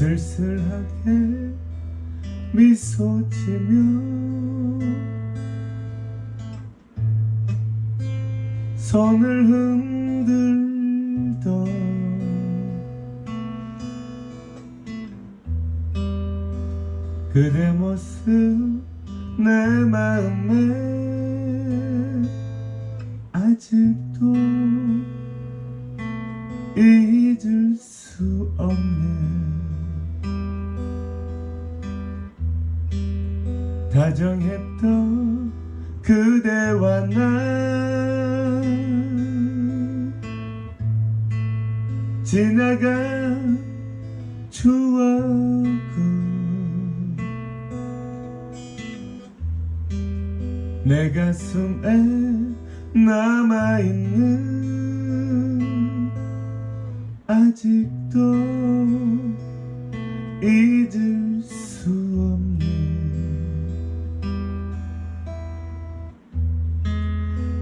쓸쓸하게 미소 지며 손을 흔들던 그대 모습 내 마음에 아직도 잊을 수 없네 다정했던 그대와 나. 지나간 추억은 내 가슴에 남아있는 아직도 잊을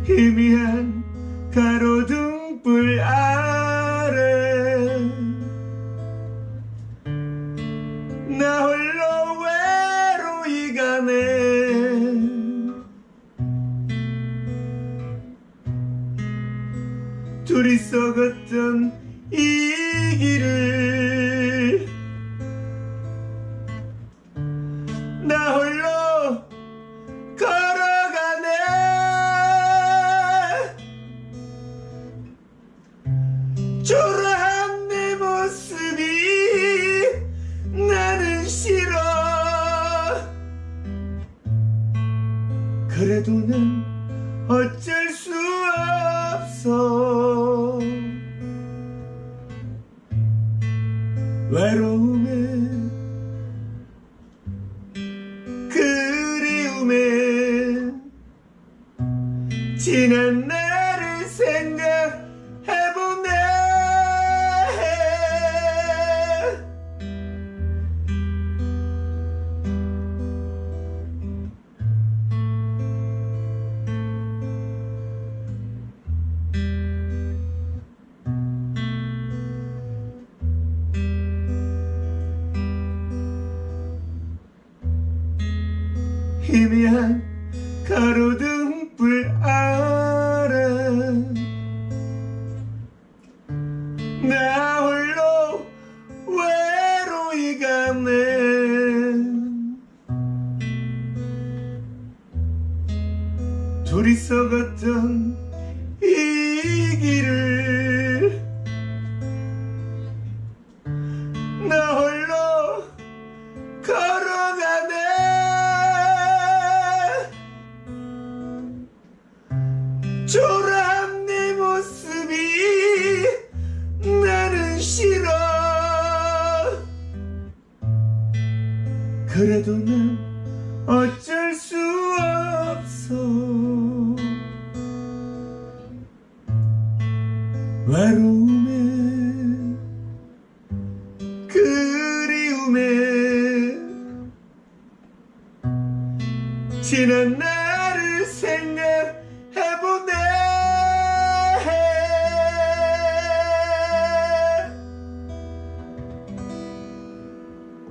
희미한 가로등불 아래 나 홀로 외로이 가네. 둘이서 걷던 이 길을 초라한 내 모습이 나는 싫어. 그래도 난 어쩔 수 없어. 외로움에 그리움에 지난 나를 생각 희미한 가로등불 아래 나 홀로 외로이 가네. 둘이서 걷던 이 길을 그래도 난 어쩔 수 없어. 외로움에 그리움에 지난 날